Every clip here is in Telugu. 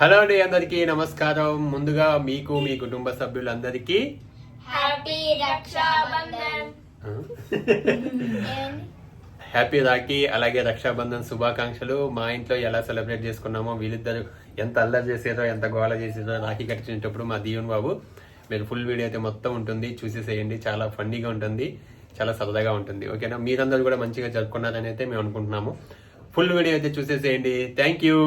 హలో అండి అందరికీ నమస్కారం. ముందుగా మీకు మీ కుటుంబ సభ్యులందరికీ. హ్యాపీ రక్షాబంధన్. హ్యాపీ రాఖీ అలాగే రక్షాబంధన్ శుభాకాంక్షలు. మా ఇంట్లో ఎలా సెలబ్రేట్ చేసుకున్నామో వీళ్ళిద్దరు ఎంత అల్లరి చేసేదో ఎంత గోల చేసేదో రాఖీ కట్టించేటప్పుడు మా దీవెన్ బాబు మీరు ఫుల్ వీడియో అయితే మొత్తం ఉంటుంది చూసేసేయండి. చాలా ఫన్నీగా ఉంటుంది చాలా సరదాగా ఉంటుంది. ఓకేనా? మీరందరూ కూడా మంచిగా జరుపుకున్నారని అయితే మేము అనుకుంటున్నాము. ఫుల్ వీడియో అయితే చూసేసేయండి. Thank you.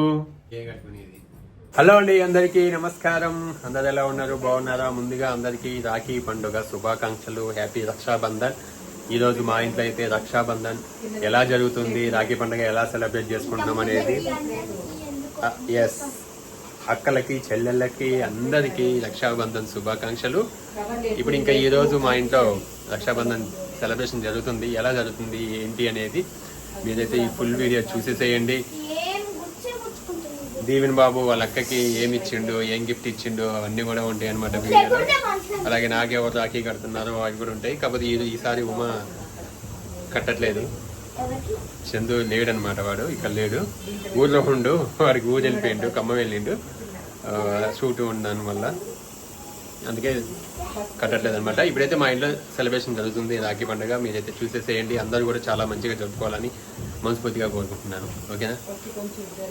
హలో అండి అందరికీ నమస్కారం. అందరు ఎలా ఉన్నారు? బాగున్నారా? ముందుగా అందరికీ రాఖీ పండుగ శుభాకాంక్షలు. హ్యాపీ రక్షాబంధన్. ఈ రోజు మా ఇంట్లో అయితే రక్షాబంధన్. ఎలా జరుగుతుంది? రాఖీ పండుగ ఎలా సెలబ్రేట్ చేసుకుంటున్నాం అనేది. ఎస్ అక్కలకి చెల్లెళ్ళకి అందరికీ రక్షాబంధన్ శుభాకాంక్షలు. ఇప్పుడు ఇంకా ఈ రోజు మా ఇంట్లో రక్షాబంధన్ సెలబ్రేషన్ జరుగుతుంది. ఎలా జరుగుతుంది? ఏంటి అనేది మీరైతే ఈ ఫుల్ వీడియో చూసేసేయండి. దీవెన్ బాబు వాళ్ళ అక్కకి ఏమి ఇచ్చిండు ఏం గిఫ్ట్ ఇచ్చిండు అవన్నీ కూడా ఉంటాయి అనమాట వీడియోలో. అలాగే నాకెవరు రాఖీ కడుతున్నారో అవి కూడా ఉంటాయి. కాకపోతే ఈ ఈసారి ఉమా కట్టట్లేదు. చందు లేడనమాట వాడు ఇక్కడ లేడు. ఊర్లో ఉండు వాడికి ఊరు వెళ్ళిపోయిండు ఖమ్మం వెళ్ళిండు. షూట్ ఉన్నాను వల్ల. అందుకే కట్టట్లేదు అనమాట ఇప్పుడైతే మా ఇంట్లో సెలబ్రేషన్ జరుగుతుంది. రాఖీ పండుగ. మీరైతే చూసేసేయండి. అందరూ కూడా చాలా మంచిగా జరుపుకోవాలని మనస్ఫూర్తిగా కోరుకుంటున్నాను. ఓకేనా?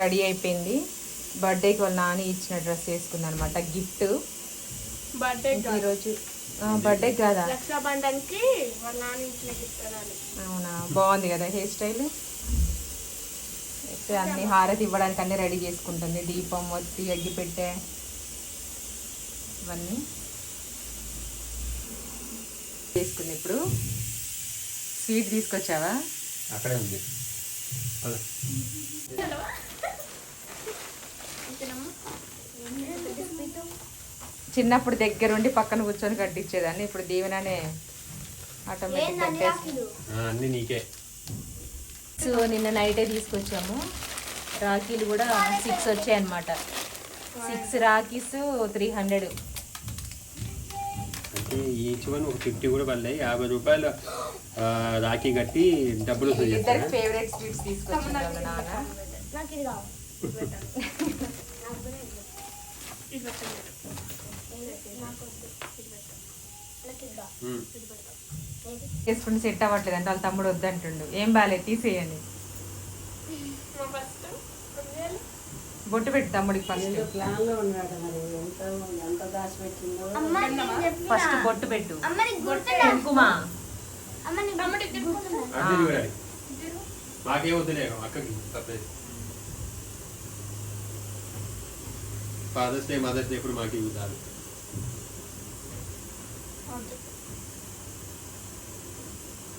రెడీ అయిపోయింది. బర్త్డేకి వాళ్ళ నాని ఇచ్చిన డ్రెస్ వేసుకుంది అనమాట గిఫ్ట్. బర్త్డే ఈరోజు బర్త్డే కాదా? రక్షాబంధన్కి వాళ్ళ నాన్న ఇచ్చిన గిఫ్ట్ అనాలి. అవునా? బాగుంది కదా హెయిర్ స్టైల్? అయితే అన్ని హారతి ఇవ్వడానికి అన్ని రెడీ చేసుకుంటుంది. దీపం ఒత్తి అగ్గి పెట్టే ఇవన్నీ చేసుకుంది. ఇప్పుడు స్వీట్ తీసుకొచ్చావా? అక్కడే ఉంది. చిన్నప్పుడు దగ్గరుండి పక్కన కూర్చొని కట్టించేదాన్ని. ఇప్పుడు దీవెననే ఆటోమేటిక్ కట్టేసి ఆ, అన్నీ నీకే. సో నిన్న నైటే తీసుకొచ్చాము. రాఖీలు కూడా సిక్స్ వచ్చాయి అనమాట సిక్స్ రాఖీస్ త్రీ హండ్రెడ్ అంటే ఈచ్ వన్ ఒక ఫిఫ్టీ కూడా పడలేదు యాభై రూపాయలు రాఖీ కట్టి డబ్బులు చేస్తారా ఫేవరెట్ స్వీట్స్ తీసుకొచ్చింది వాళ్ళ నాన్న. చేసుకుంటే సెట్ అవ్వట్లేదు అంటే వాళ్ళ తమ్ముడు వద్దంటుండు. ఏం బాగాలేదు తీసేయండి. ఫస్ట్ బొట్టు పెట్టు తమ్ముడికి ఫస్ట్ ఫస్ట్ బొట్టు పెట్టు. కుంకుమ. ఫాదర్స్ డే మదర్స్ డే ఇప్పుడు మాకు ఇవ్వుతారు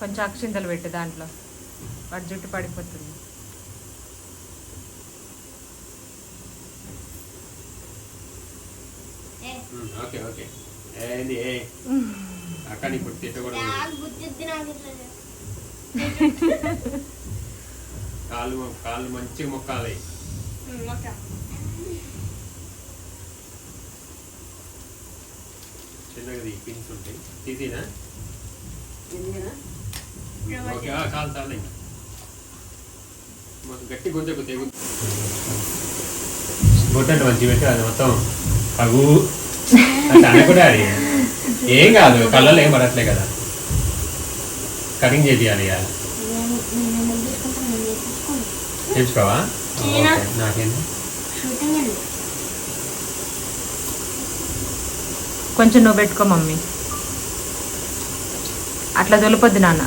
కొంచెం అక్షింతలు పెట్టు దాంట్లో. వాడి జుట్టు పడిపోతుంది. Okay okay. ఏంది అక్క నీ ఇప్పుడు తిట్టకూడదు కాళ్ళు మంచిగా మొక్కాలి. చిన్నగా ఈ పిన్స్ ఉంటాయి. తీసినా? ఓకే చాలు చాలు ఇంకా. మొత్తం గట్టి గుంజకు తెగు గుట్టంటే మంచి పెట్టి అది మొత్తం పగు. అంటే అనకుండా అది. ఏం కాదు కళ్ళలో ఏం పడట్లే కదా. కటింగ్ చేయాలి ఇక నేను నేను ఎందుకు తీసుకుంటాను నేను నేర్చుకోను తెచ్చుకోవా చీనా. ఓకే, నాకేంది షూటింగ్ అండి కొంచెం నువ్వు పెట్టుకో మమ్మీ. అట్లా తొలపొద్దు నాన్న.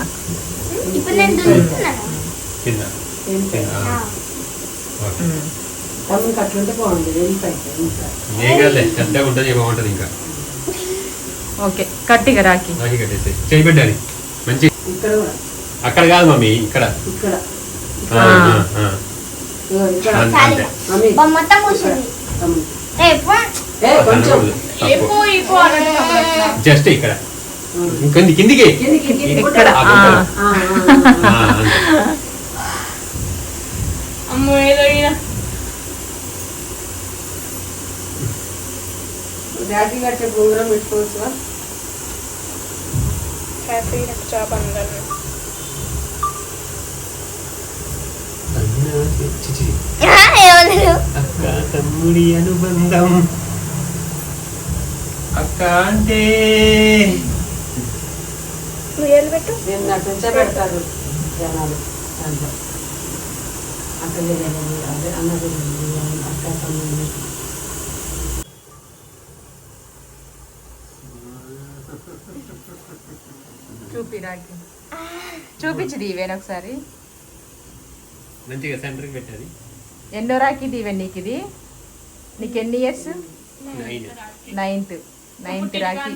ఓకే. కట్టిగా రాకి చేయి పెట్టాలి మంచి అక్కడ కాదు మమ్మీ ఇక్కడ. ఇక్కడ. జస్ట్ ఇక్కడ. ఇంకొంది? కిందికి. ఇక్కడ. డాడీ కట్టే. ఏమన్నారు? అక్క తమ్ముడి అనుబంధం. అంటే నువ్వు ఏళ్ళు పెట్టు. నిన్న నుంచే పెడతారు జనాలు దాంట్లో అదే అక్క తమ్ముడు ఒకసారి. మంచిగా సెంటర్కి పెట్టాలి. ఎన్నో రాకి దీవెన్ నీకు ఇది నీకు ఎన్ని years? Nine. Ninth. Ninth rakhi.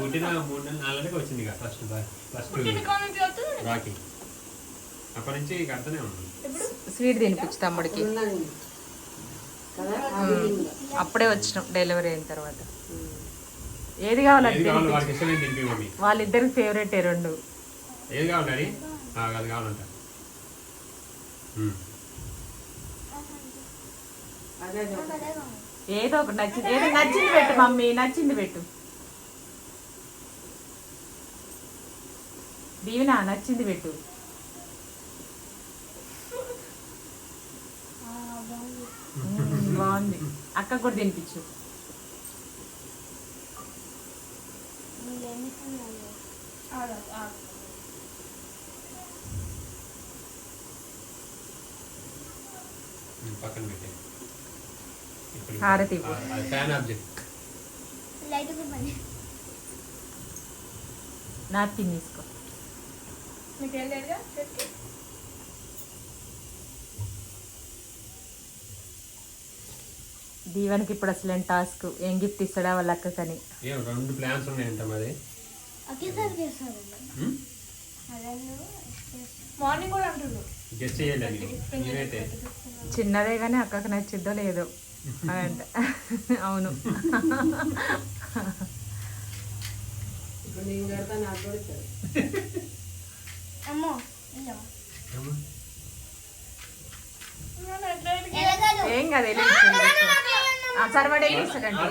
పుట్టిన మూడు నెలలు నాలుగు వచ్చింది ఫస్ట్ ఫస్ట్ రాకి. అప్పటి నుంచి కడుతూనే స్వీట్ తినిపించు తమ్ముడికి. అప్పుడే వచ్చినాం డెలివరీ అయిన తర్వాత. ఏది కావాలి అది ఏది కావాలి తినిపించు. వాడికి ఇష్టమే తినిపి మమ్మీ. వాళ్ళిద్దరికి ఫేవరెట్ రెండు. ఏది కావాలి డాడీ? ఆ, అది కావాలంట. అదే. ఏదో ఒకటి నచ్చింది. ఏదో నచ్చింది పెట్టు మమ్మీ నచ్చింది పెట్టు. దీవెనా నచ్చింది పెట్టు. బాగుంది. అక్క కూడా తినిపించు. పక్కన పెట్టే హారతి నాప్కిన్ తీసుకో? దీవెనకి ఇప్పుడు అసలు ఏం టాస్క్ ఏం గిఫ్ట్ ఇస్తాడా వాళ్ళ అక్కకని? ఏం రెండు ప్లాన్స్ ఉన్నాయంట మరి? మార్నింగ్ కూడా చిన్నదే కానీ అక్కకి నచ్చిద్దో లేదో. అదంట అవును? ఏం కాదు సర్వడే ఇస్తాడండి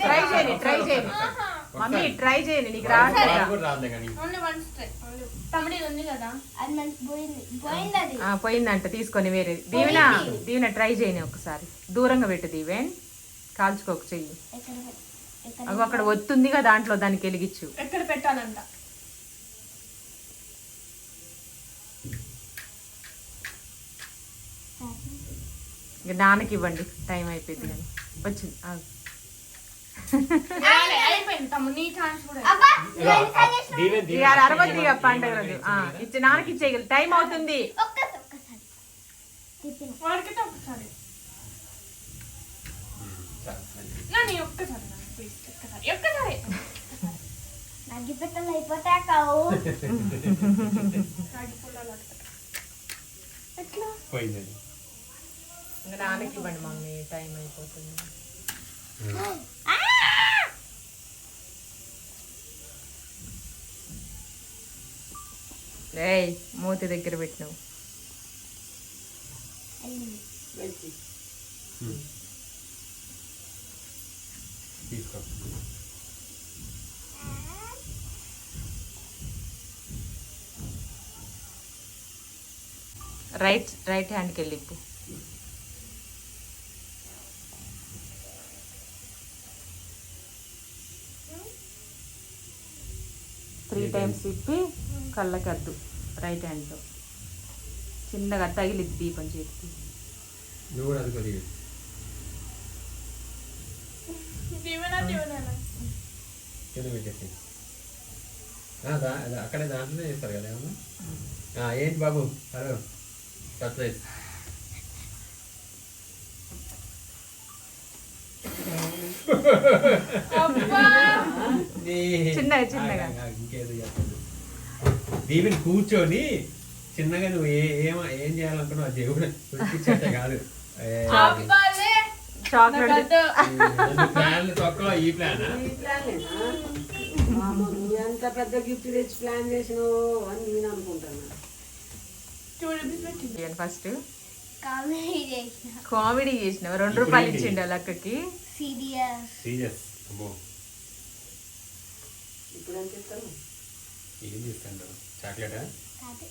ట్రై చేయని ట్రై చేయని మమ్మీ ట్రై చేయని నీకు రావట్లేదా వాడు కూడా రాదులే కానీ. ఓన్లీ వన్ స్ట్రై తమిళ ఇది ఉంది కదా అది మనకి పోయింది. పోయింది అది. ఆ, పోయిందంట తీసుకొని వేరే. దీవెన దీవెన ట్రై చేయని ఒకసారి. దూరంగా పెట్టు దీవెన్. కాల్చుకోక చెయ్యి. అగో అక్కడ ఒత్తుందిగా దాంట్లో దానికి వెలిగించు ఎక్కడ పెట్టాలంట. ఇక నాన్నకి ఇవ్వండి టైం అయిపోయింది కానీ. వచ్చింది దీవెన్ అరవద్దు ఇక పండుగ రోజు ఆ, ఇచ్చి నాన్నకి ఇచ్చేయగలి టైం అవుతుంది. ఒక్కసారి ఒక్కసారి. తిప్పిన. వాడికైతే ఒక్కసారి. ఉమ్, చాలు, మంచిది. నా నీ ఒక్కసారి నా ప్లీజ్ ఒక్కసారి ఒక్కసారి నగ్గి పెట్టలు అయిపోతే కావు రాగి పుల్లలు అట్లా. ఎట్లా పోయిందండి ఇంకా నాన్నకి ఇవ్వండి మమ్మీ టైం అయిపోతుంది ఏయ్ మూతి దగ్గర పెట్టినావు. తీసుకో రైట్ రైట్ హ్యాండ్కి వెళ్ళి ఇప్పు త్రీ టైమ్స్ ఇప్పి కళ్ళకి అద్దు. రైట్ హ్యాండ్తో చిన్నగా తగిలిద్ది దీపం చేతికి. అక్కడే దాంట్లోనే చేస్తారు కదా ఏమన్నా? ఆ, ఏంటి బాబు? హలో. సర్ప్రైజ్. చిన్నగా, చిన్నగా. దీవిని కూర్చొని చిన్నగా నువ్వు ఏ ఏం ఏం చేయాలనుకున్నావు? దేవుడు చూపించేట కాదు. చాక్లెట్. ప్లాన్లు తక్కువ? ఈ ప్లానా? ఈ ప్లానేనా మామ, నువ్వు ఎంత పెద్ద గిఫ్ట్ తెచ్చి ప్లాన్ చేసినావు అని నేను రూపీస్ పెట్టింది. ఫస్ట్ కామెడీ చేసిన. రెండు రూపాయలు? ఇచ్చిండు అక్కకి సీరియస్. ఇప్పుడు ఏం చేస్తాను చాక్లెటా? కాదు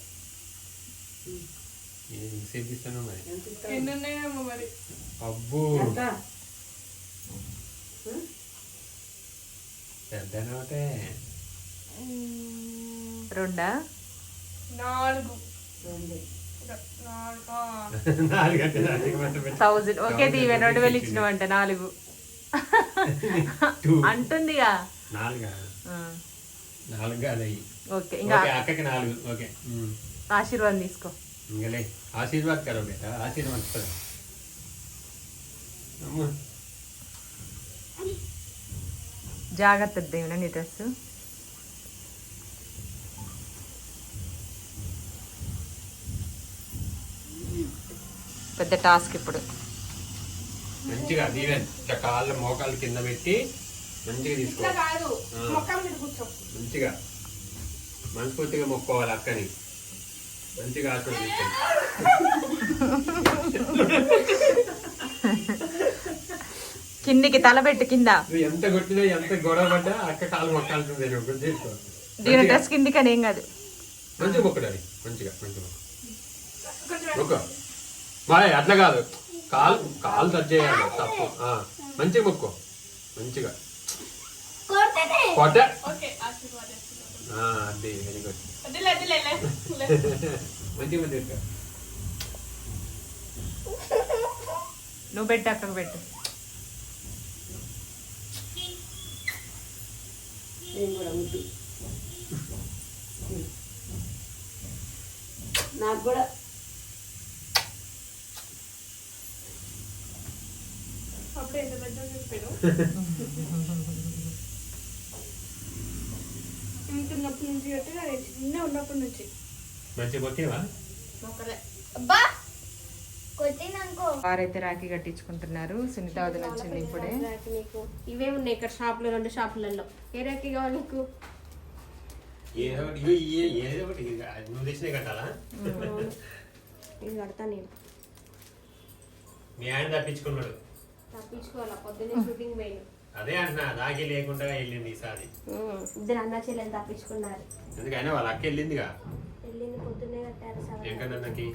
ఏం సేపిస్తాను మరి? ఎంత ఇస్తావు? ఎన్ని ఉన్నాయేమో మరి అబ్బో? పెద్ద నోటే. రెండా? నాలుగు. థౌజండ్. ఓకే దీవె రెండు వేలు ఇచ్చినవంట నాలుగు. అంటుందిగా. నాలుగా? ఆ, నాలుగు కాదు ఓకే ఇంకా ఓకే అక్కకి నాలుగు ఓకే. ఆశీర్వాదం తీసుకో. ఇంకలే ఆశీర్వాద్ కరో బేట ఆశీర్వాద్ కరో. జాగ్రత్త దేవున నీ డ్రెస్ పెద్ద టాస్క్ ఇప్పుడు. మంచిగా దీవెన్ కాళ్ళ మోకాలు కింద పెట్టి మంచిగా తీసుకో. మంచిగా. మనస్ఫూర్తిగా మొక్కోవాలి అక్కని. మంచిగా ఆశీర్వదించండి. కిందికి తల పెట్టు కింద. నువ్వు ఎంత కొట్టినా ఎంత గొడవ పడ్డా అక్క కాలు మొక్కాల్సిందే నువ్వు. గుర్తు చేసుకో. దీని డ్రెస్ కిందికి అని ఏం కాదు. మంచిగా మొక్కడాలి మంచిగా మంచిగా మొక్క. బాయ్ అట్లా కాదు. కాలు కాలు టచ్ చేయాలి. తప్పు. ఆ, మంచిగా మొక్కో. మంచిగా. కొట్ట. ఆ, అది వెరీ గుడ్ వద్దులే వద్దులే లే. లే. మంచిగా మంచిగా నువ్వు పెట్టు అక్కకు పెట్టు నేను కూడా ముద్దు నాకు కూడా అప్పుడు ఎంత పెద్ద చెప్పాను ఇంకున్నప్పటి నుంచి కట్టి అది చిన్న ఉన్నప్పటి నుంచి. మొక్కేవా మొక్కలే. అబ్బా! వారైతే రాఖీ కట్టించుకుంటున్నారు. సునీత వదిన వచ్చింది ఇప్పుడే. రాఖీ నీకు. ఇవే ఉన్నాయి ఇక్కడ షాపులో రెండు షాపులలో. ఏ రాఖీ కావాలి నీకు? ఇది కడతా నేను. మీ ఆయన తప్పించుకున్నాడు. తప్పించుకోవాలా? పొద్దున్నే షూటింగ్ పోయిన. అదే అంటున్నా రాఖీ లేకుండా వెళ్ళింది ఈసారి. ఇద్దరు అన్న చెల్లెని తప్పించుకున్నారు. ఎందుకైనా వాళ్ళ అక్క వెళ్ళిందిగా? వెళ్ళింది పొద్దున్నే కట్టారు సవరణ. వెంకన్నకి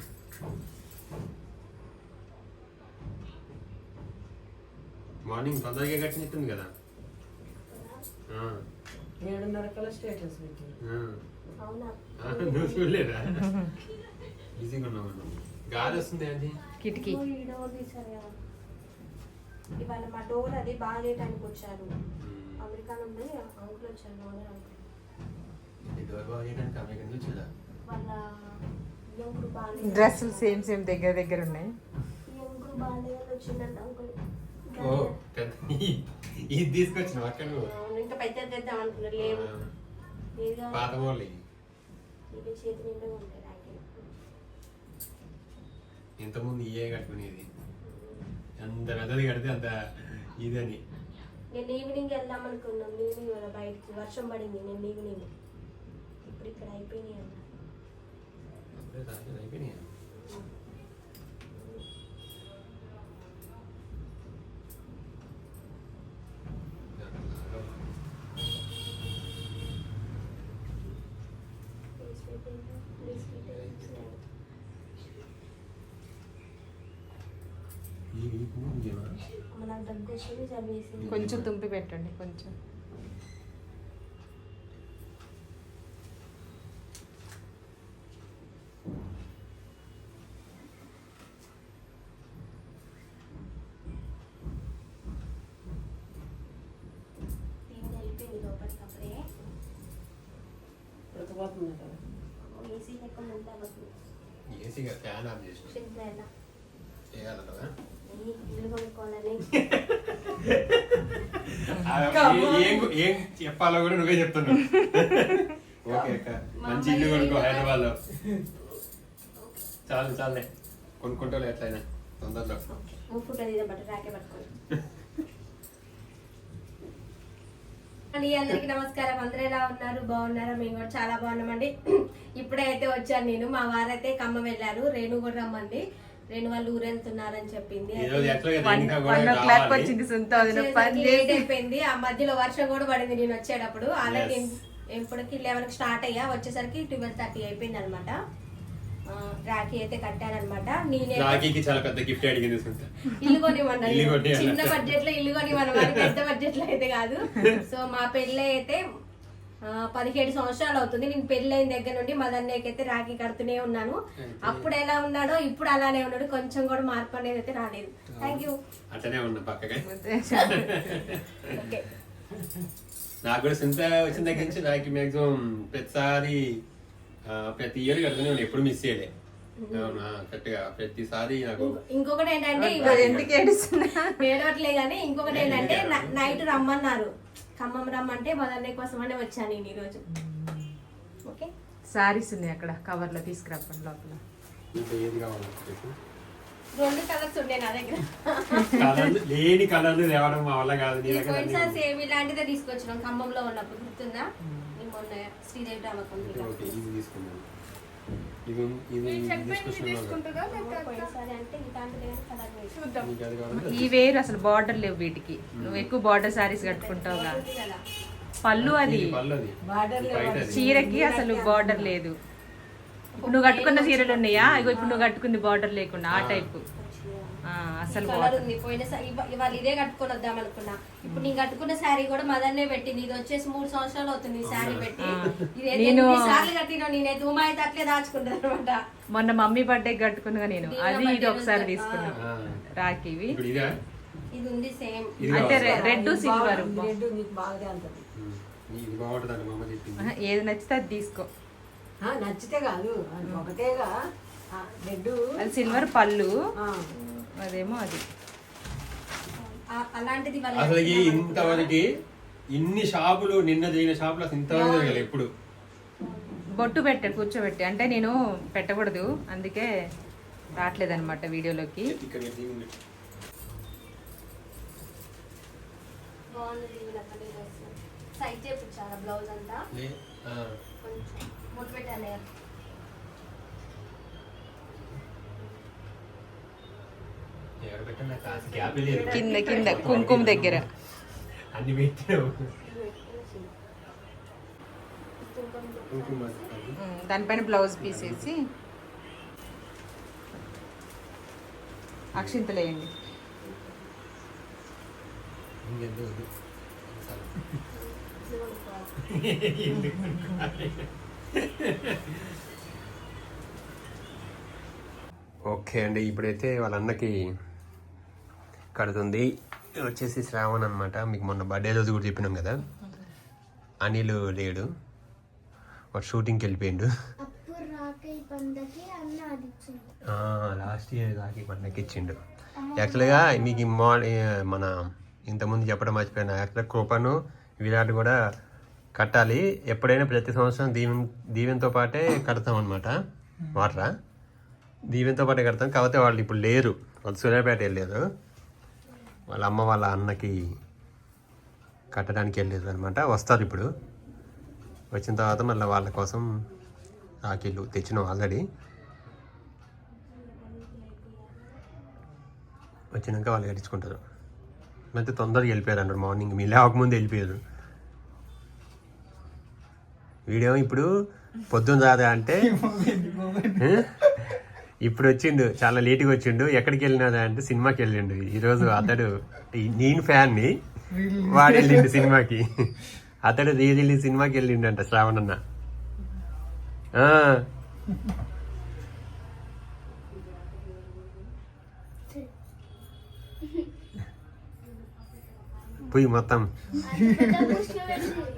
మార్నింగ్ తొందరగా కట్టినట్టుంది కదా. ఆ, ఏడున్నర కల్లా స్టేటస్ పెట్టారు నువ్వు చూడలేదా? బిజీగా ఉన్నావు గాలి వస్తుంది అది. కిటికీ ఇవాళ మా డోర్ అది బాగేయటానికి వచ్చారు. అమెరికా నుండి అంకుల్ వచ్చారు ఓనర్ అంకుల్. వాళ్ళ డ్రెస్సులు సేమ్ సేమ్ దగ్గర దగ్గర ఉన్నాయి. వచ్చిందంట అంకుల్ పెద్ద ఈ- ఇది తీసుకొచ్చిన అక్కడ ఇంకా పెద్ద తెద్దాం అనుకున్నారు లేవు? పాత చేతి నిండా ఉంటాయి ఇంతకుముందు ఇయే కట్టుకునేది. ఎంత పెద్దది కడితే అంత ఇదని నేను ఈవినింగ్ వెళ్దాం అనుకున్నాం ఈవినింగ్ కదా బయటికి వర్షం పడింది నేను ఈవినింగ్ ఇప్పుడు ఇక్కడ అయిపోయినాయి అన్న అప్పుడే రాత్రి అయిపోయినాయి ఈ ఈ పువ్వు ఇదేనా? నాకు దగ్గు వచ్చింది చదివేసింది కొంచెం తుంపి పెట్టండి కొంచెం. ఏసీ లెక్క ముందు ఏసీగా ఫ్యాన్ ఆఫ్ చేసిన. సింపుల్ ఎలా చేయాలంటదా ఇల్లు కొనుక్కోవాలని ఏం చెప్పాలో కూడా నువ్వే చెప్తున్నావు. ఓకే అక్క. మంచి ఇల్లు కొనుక్కో హైదరాబాద్లో చాలు చాలే కొనుక్కుంటావు ఎట్లయినా తొందరలో. అండి అందరికి నమస్కారం. అందరూ ఎలా ఉన్నారు? బాగున్నారా? మేము కూడా చాలా బాగున్నామండి. ఇప్పుడే అయితే వచ్చాను నేను. మా వారైతే ఖమ్మం వెళ్ళారు. రేణు కూడా రమ్మంది రేణు వాళ్ళు ఊరెళ్తున్నారని చెప్పింది. లేట్ అయిపోయింది. ఆ మధ్యలో వర్షం కూడా పడింది నేను వచ్చేటప్పుడు. Yes. ఇప్పటికి లెవెన్ స్టార్ట్ అయ్యా. వచ్చేసరికి ట్వెల్వ్ థర్టీ అయిపోయింది అనమాట ఆ, రాఖీ అయితే కట్టానమాట నేనే రాఖీకి చాలా పెద్ద గిఫ్ట్ అడిగింది. ఇల్లు కొనివ్వాలి. చిన్న బడ్జెట్లో ఇల్లు కొనివ్వమన్నారు పెద్ద బడ్జెట్లో అయితే కాదు. సో మా పెళ్ళి అయితే పదిహేడు సంవత్సరాలు అవుతుంది. నేను పెళ్ళి అయిన దగ్గర నుండి మా అన్నయ్యకి అయితే రాఖీ కడుతూనే ఉన్నాను. అప్పుడు ఎలా ఉన్నాడో ఇప్పుడు అలానే ఉన్నాడు. కొంచెం కూడా మార్పు అనేది అయితే రాలేదు. థ్యాంక్ యూ అట్లనే ఉన్నా పక్కగా ఓకే. నాకు కూడా సునీత వచ్చిన దగ్గర నుంచి నాకు మాక్సిమం ప్రతిసారి ప్రతి ఇయర్ కడుతూనే ఎప్పుడు మిస్ చేయలే. అవునా కరెక్ట్గా ప్రతిసారి నాకు ఇంకొకటి ఏంటంటే ఎందుకు ఏడుస్తున్నా ఏడవట్లే కానీ ఇంకొకటి ఏంటంటే నైట్ రమ్మన్నారు. ఖమ్మం రమ్మంటే మదన్నయ్య కోసమనే వచ్చాను నేను ఈరోజు. ఓకే? సారీస్ ఉన్నాయి అక్కడ కవర్లో తీసుకురాపండి లోపల. ఏది కావాలి. రెండు కలర్స్ ఉండే నా దగ్గర. లేని కలర్లు తేవడం మా వల్ల కాదు సేమ్ ఇలాంటిదే తీసుకొచ్చినాం ఖమ్మంలో ఉన్నప్పుడు గుర్తుందా? నేను మొన్న శ్రీదేవి ఓకే ఈ వేరు అసలు బార్డర్ లేవు వీటికి. నువ్వు ఎక్కువ బార్డర్ సారీస్ కట్టుకుంటావుగా పళ్ళు అది. చీరకి అసలు బార్డర్ లేదు. ఇప్పుడు నువ్వు కట్టుకున్న చీరలు ఉన్నాయా? ఇగో ఇప్పుడు నువ్వు కట్టుకుంది బార్డర్ లేకుండా ఆ. టైప్. అసలు కలర్ ఉంది. ఇవ- ఇవాళ ఇదే కట్టుకొని వద్దాం అనుకున్నా. ఇప్పుడు నేను కట్టుకున్న శారీ కూడా మదన్నే పెట్టింది. ఇది వచ్చేసి మూడు సంవత్సరాలు అవుతుంది ఈ శారీ పెట్టి. నేను- ఎన్ని సార్లు కట్టినా నేనైతే ఉమా అయితే అట్లే దాచుకుంటాను అనమాట మొన్న మమ్మీ బర్త్డే కట్టుకున్నా నేను. అది ఇది ఒకసారి తీసుకున్నా. రాఖీవి ఇదా? ఉంది సేమ్. అంటే? రెడ్ సిల్వర్ రెడ్ నీకు బాగా ఏది నచ్చితే అది తీసుకో. ఆ, నచ్చితే కాదు. ఒకటేగా. రెడ్ సిల్వర్ పళ్ళు. అదేమో అది. అలాంటిది అసలు ఇంతవరకు ఇన్ని షాపులు నిన్న జరిగిన షాపులు అసలు ఇంతవరకు జరగలేదు ఎప్పుడు. బొట్టు పెట్టే కూర్చోబెట్టి. అంటే నేను పెట్టకూడదు. అందుకే రావట్లేదు అనమాట వీడియోలోకి సైజ్ చేపించారా బ్లౌజ్ అంతా లే. ఆ. కొంచెం ముట్టు పెట్టాలి ఎవరు పెట్టినా నాకు కాస్త గ్యాప్ లేదు కింద కింద కుంకుమ దగ్గర. అన్ని పెట్టావు దానిపైన బ్లౌజ్ పీస్ వేసి అక్షింతలు వేయండి ఇంకెందుకు? వద్దు. చాలు. ఓకే అండి ఇప్పుడైతే వాళ్ళ అన్నకి కడుతుంది. వచ్చేసి శ్రావణ్ అనమాట మీకు మొన్న బర్త్డే రోజు కూడా చెప్పినాం కదా. అనిల్ లేడు. వాడు షూటింగ్కి వెళ్ళిపోయిండు. లాస్ట్ ఇయర్ దాకి పండగకి ఇచ్చిండు. యాక్చువల్గా మీకు మా మన ఇంతకుముందు చెప్పడం మర్చిపోయినా. యాక్చువల్గా కృపను విరాట్ కూడా కట్టాలి. ఎప్పుడైనా ప్రతి సంవత్సరం దీవెన్ దీవెనతో పాటే కడతాం అనమాట వాటరా దీవెనతో పాటే కడతాం. కాకపోతే వాళ్ళు ఇప్పుడు లేరు. వాళ్ళు సూర్యాపేట వెళ్ళారు వాళ్ళ అమ్మ వాళ్ళ అన్నకి కట్టడానికి వెళ్ళారు అనమాట వస్తారు ఇప్పుడు. వచ్చిన తర్వాత మళ్ళీ వాళ్ళ కోసం రాఖీలు తెచ్చినాం ఆల్రెడీ. వచ్చినాక వాళ్ళు కట్టించుకుంటారు అయితే తొందరగా వెళ్ళిపోయారు అన్నాడు మార్నింగ్ మీ లేవకముందు వెళ్ళిపోయారు. వీడియో ఇప్పుడు పొద్దున్న రాదా అంటే? ఇప్పుడు వచ్చిండు చాలా లేట్గా వచ్చిండు ఎక్కడికి వెళ్ళినా అంటే సినిమాకి వెళ్ళిండు ఈరోజు అతడు నేను ఫ్యాన్ని వాడు వెళ్ళిండు సినిమాకి. అతడు రీ రిలీజ్ సినిమాకి వెళ్ళిండు అంట శ్రావణ్ అన్న పోయి మొత్తం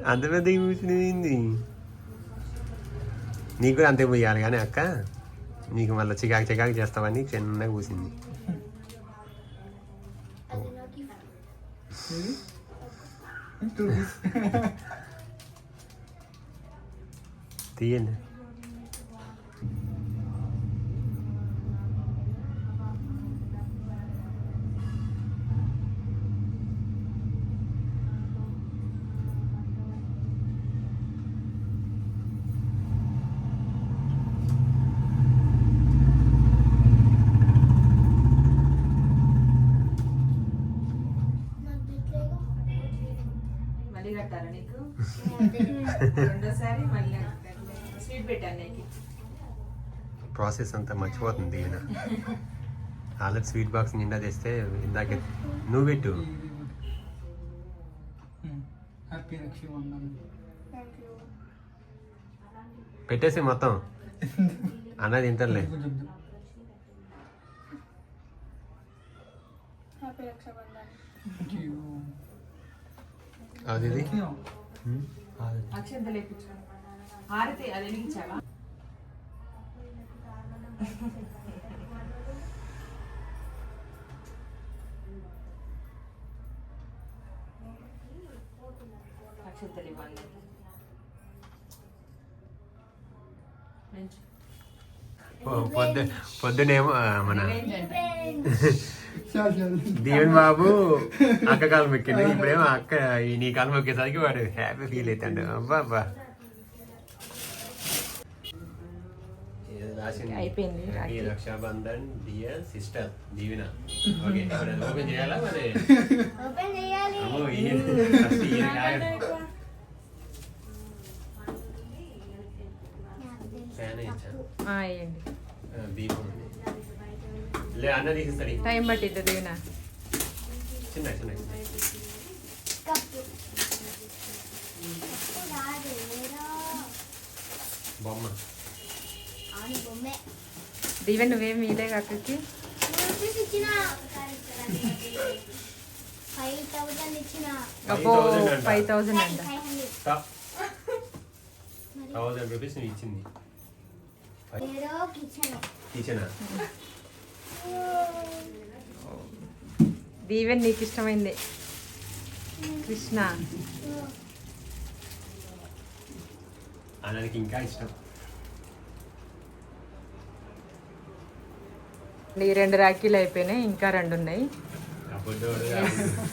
అంత పెద్ద నీకు కూడా అంతే పోయాలి కానీ అక్క. నీకు మళ్ళీ చికాకు చికాకు చేస్తావని చిన్నగా కూసింది. తీయండి. ప్రాసెస్ అంతా మర్చిపోతుంది దీవెన. ఆల్రెడీ స్వీట్ బాక్స్ నిండా తెస్తే ఇందాకే నువ్వు పెట్టు. పెట్టేసి మొత్తం. అన్న యూ అది. ఇది అక్షంత లేపించు హారతి అది వెలిగించావా అక్షంతలు ఇవ్వాలి మంచి పొద్దు పొద్దునేమో ఆ, మన చాలు చాలు దీవెన్ బాబు అక్క కాలం ఎక్కిండు ఇప్పుడేమో అక్క ఈ నీ కాలం ఎక్కేసరికి వాడు హ్యాపీ ఫీల్ అవుతాడు అబ్బా అబ్బా అయిపోయింది, happy Rakshabandhan dear sister Deevena. Okay open చేయాలా మరి? ఓపెన్ చేయాలి. కాదు. దీపం. లే అన్న తీసిస్తాడు. టైం పట్టిద్ది దీవెన. చిన్న చిన్న బొమ్మ. దీవెన్ నువ్వేం మీలే ఇచ్చిన ఫైవ్ థౌసండ్ ఇచ్చిన. అబ్బో 5,000 అంట. ఫైవ్ రూపీస్ నువ్వు ఇచ్చింది కిచెన్ దీవెన్ నీకు ఇష్టమైంది కృష్ణ. ఇంకా ఇష్టం. ఈ రెండు రాఖీలు అయిపోయినాయి ఇంకా రెండు ఉన్నాయి. అప్పుడు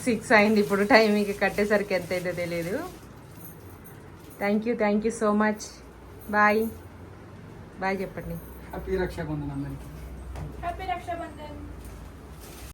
సిక్స్ అయింది ఇప్పుడు టైంకి కట్టేసరికి ఎంత అయితే తెలియదు thank you thank you so much bye bye చెప్పండి. హ్యాపీ రక్షాబంధన్ అందరికి. హ్యాపీ రక్షాబంధన్